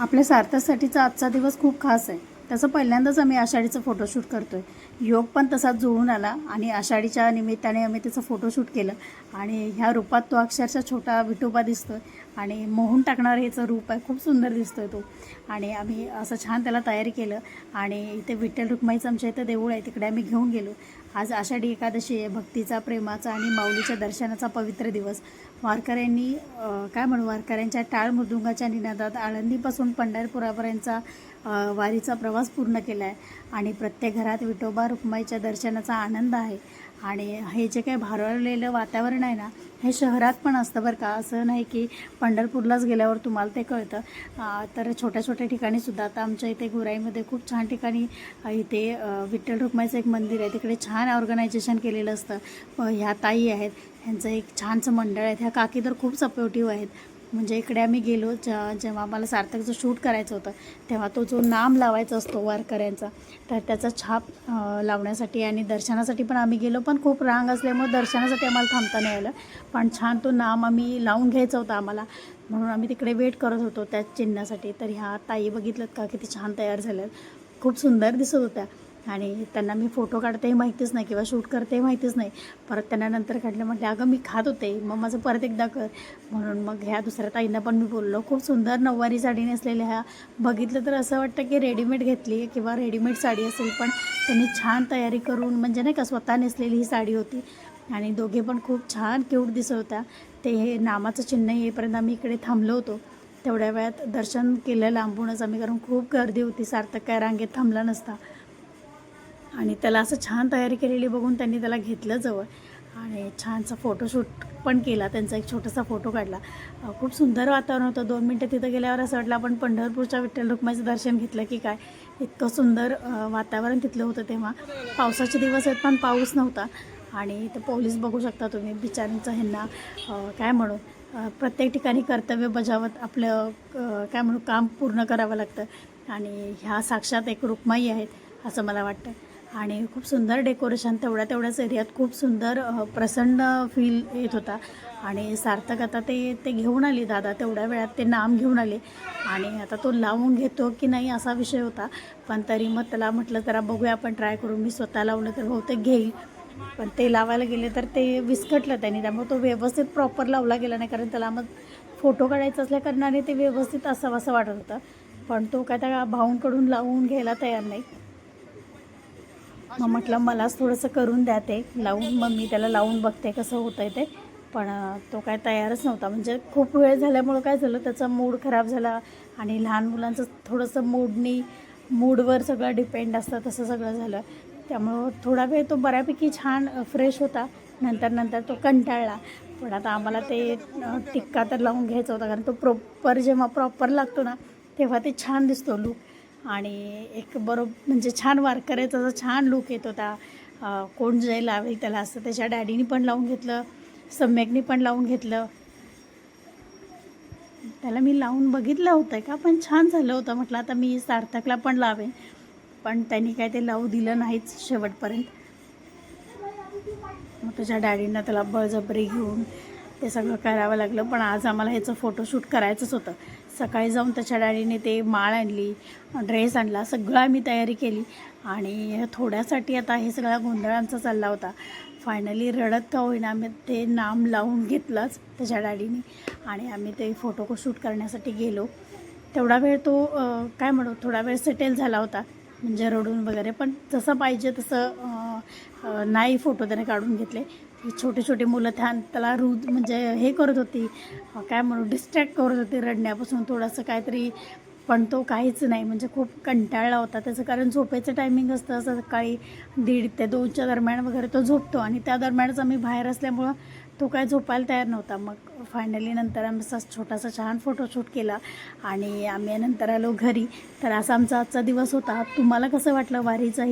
आपल्या सार्थकसाठीचा आजचा दिवस खूप खास आहे. तसं पहिल्यांदाच आम्ही आषाढीचं फोटोशूट करतो आहे योग पण तसाच जुळून आला आणि आषाढीच्या निमित्ताने आम्ही त्याचं फोटोशूट केलं. आणि ह्या रूपात तो अक्षरशः छोटा विठोबा दिसतो आहे आणि मोहून टाकणारं ह्याचं रूप आहे. खूप सुंदर दिसतो आहे तो. आणि आम्ही असं छान त्याला तयारी केलं. आणि इथे विठ्ठल रुक्माईचं आमच्या इथं देऊळ आहे. तिकडे आम्ही घेऊन गेलो. आज आषाढी एकादशी आहे. भक्तीचा प्रेमाचा आणि माऊलीच्या दर्शनाचा पवित्र दिवस. वारकऱ्यांनी काय म्हणू? वारकऱ्यांच्या टाळ मृदुंगाच्या निनादात आळंदीपासून पंढरपुरापर्यंतचा वारीचा प्रवास पूर्ण केला आहे आणि प्रत्येक घरात विठोबा रुक्माईच्या दर्शनाचा आनंद आहे. आणि हे जे काही भारवलेलं वातावरण आहे ना हे शहरात पण असतं बरं का. असं नाही की पंढरपूरलाच गेल्यावर तुम्हाला ते कळतं. तर छोट्या छोट्या ठिकाणी सुद्धा आता आमच्या इथे गुराईमध्ये खूप छान ठिकाणी इथे विठ्ठल रुक्माईचं एक मंदिर आहे. तिकडे छान ऑर्गनायझेशन केलेलं असतं. ह्या ताई आहेत. ह्यांचं एक छानसं मंडळ आहे ह्या काकी तर खूप सपोर्टिव्ह आहेत. म्हणजे इकडे आम्ही गेलो जेव्हा आम्हाला सार्थकचं शूट करायचं होतं तेव्हा तो जो नाम लावायचा असतो वारकऱ्यांचा तर त्याचा छाप लावण्यासाठी आणि दर्शनासाठी पण आम्ही गेलो पण खूप रांग असल्यामुळे दर्शनासाठी आम्हाला थांबता नाही आलं. पण छान तो नाम आम्ही लावून घ्यायचा होता आम्हाला. म्हणून आम्ही तिकडे वेट करत होतो त्या चिन्हासाठी. तर ह्या ताई बघितलं का? किती छान तयार झाल्या खूप सुंदर दिसत होत्या. आणि त्यांना मी फोटो काढतेही माहितीच नाही किंवा शूट करतेही माहितीच नाही. परत त्यांना नंतर काढलं म्हटलं अगं मी खात होते मग माझं परत एकदा कर. म्हणून मग ह्या दुसऱ्या ताईंना पण मी बोललो खूप सुंदर नऊवारी साडी नेसलेल्या ह्या बघितलं तर असं वाटतं की रेडीमेड घेतली किंवा रेडीमेड साडी असेल पण त्यांनी छान तयारी करून म्हणजे नाही का स्वतः नेसलेली ही साडी होती. आणि दोघे पण खूप छान क्यूट दिसत होत्या. ते हे नामाचं चिन्ह येईपर्यंत आम्ही इकडे थांबलो होतो. तेवढ्या वेळात दर्शन केलं लांबूनच. आम्ही कारण खूप गर्दी होती सार्थक काय रांगेत थांबला नसता. आणि त्याला असं छान तयारी केलेली बघून त्यांनी त्याला घेतलं जवळ. आणि छानसा फोटोशूट पण केला त्यांचा एक छोटासा फोटो काढला. खूप सुंदर वातावरण होतं. दोन मिनटं तिथं गेल्यावर असं वाटलं आपण पंढरपूरच्या विठ्ठल रुक्माईचं दर्शन घेतलं की काय? इतकं सुंदर वातावरण तिथलं होतं तेव्हा. पावसाचे दिवस आहेत पण पाऊस नव्हता. आणि इथं पोलीस बघू शकता तुम्ही बिचाऱ्यांचं ह्यांना काय म्हणू? प्रत्येक ठिकाणी कर्तव्य बजावत आपलं काय म्हणू काम पूर्ण करावं लागतं. आणि ह्या साक्षात एक रुक्माई आहेत असं मला वाटतं. आणि खूप सुंदर डेकोरेशन तेवढ्या तेवढ्याच एरियात खूप सुंदर प्रसन्न फील येत होता. आणि सार्थक आता ते ते घेऊन आले दादा तेवढ्या वेळात ते नाम घेऊन आले. आणि आता तो लावून घेतो की नाही असा विषय होता. पण तरी मग त्याला म्हटलं जरा बघूया आपण ट्राय करून मी स्वतः लावलं तर बहुतेक घेईल. पण ते लावायला गेले तर ते विस्कटलं त्यांनी. त्यामुळे तो व्यवस्थित प्रॉपर लावला गेला नाही कारण त्याला मग फोटो काढायचा असल्या कारणाने ते व्यवस्थित असावं असं वाटत होतं. पण तो काय त्या भाऊंकडून लावून घ्यायला तयार नाही. मग म्हटलं मलाच थोडंसं करून द्या ते लावून मग मी त्याला लावून बघते कसं होतं आहे ते. पण तो काय तयारच नव्हता. म्हणजे खूप वेळ झाल्यामुळं काय झालं त्याचा मूड खराब झाला आणि लहान मुलांचं थोडंसं मूडनी मूडवर सगळं डिपेंड असतं तसं सगळं झालं. त्यामुळं थोडा वेळ तो बऱ्यापैकी छान फ्रेश होता. नंतर नंतर तो कंटाळला. पण आता आम्हाला ते टिक्का तर लावून घ्यायचा होता कारण तो प्रॉपर जेव्हा प्रॉपर लागतो ना तेव्हा ते छान दिसतो लूक. आणि एक बरोबर म्हणजे छान वारकऱ्याचा त्याचा छान लुक येत होता कोण जे लावेल त्याला असं त्याच्या डॅडीनी पण लावून घेतलं सम्यकनी पण लावून घेतलं. त्याला मी लावून बघितलं होतं का पण छान झालं होतं. म्हटलं आता मी सार्थकला पण लावेन. पण त्यांनी काय ते लावू दिलं नाहीच शेवटपर्यंत. मग त्याच्या डॅडींना त्याला बळजबरी घेऊन ते सगळं करावं लागलं पण आज आम्हाला ह्याचं फोटोशूट करायचंच होतं. सकाळी जाऊन त्याच्या डॅडीने ते माळ आणली ड्रेस आणला सगळं आम्ही तयारी केली. आणि थोड्यासाठी आता हे सगळा गोंधळांचा चालला होता. फायनली रडत का होईना आम्ही ते नाम लावून घेतलंच त्याच्या डॅडीने. आणि आम्ही ते फोटो शूट करण्यासाठी गेलो. तेवढा वेळ तो काय म्हणू थोडा वेळ सेटेल झाला होता. म्हणजे रडून वगैरे पण जसं पाहिजे तसं नाही फोटो त्याने काढून घेतले. छोटे छोटे मुलं छान त्याला रू म्हणजे हे करत होती. काय म्हणू डिस्ट्रॅक्ट करत होती रडण्यापासून. थोडंसं काहीतरी पण तो काहीच नाही. म्हणजे खूप कंटाळला होता. त्याचं कारण झोपेचं टायमिंग असतं. असं सकाळी दीड ते दोनच्या दरम्यान वगैरे तो झोपतो. आणि त्या दरम्यानच आम्ही बाहेर असल्यामुळं तो काय झोपायला तयार नव्हता. मग फायनली नंतर आम्ही असा छोटासा छान फोटोशूट केला. आणि आम्ही नंतर आलो घरी. तर असा आमचा आजचा दिवस होता. तुम्हाला कसं वाटलं वारीचा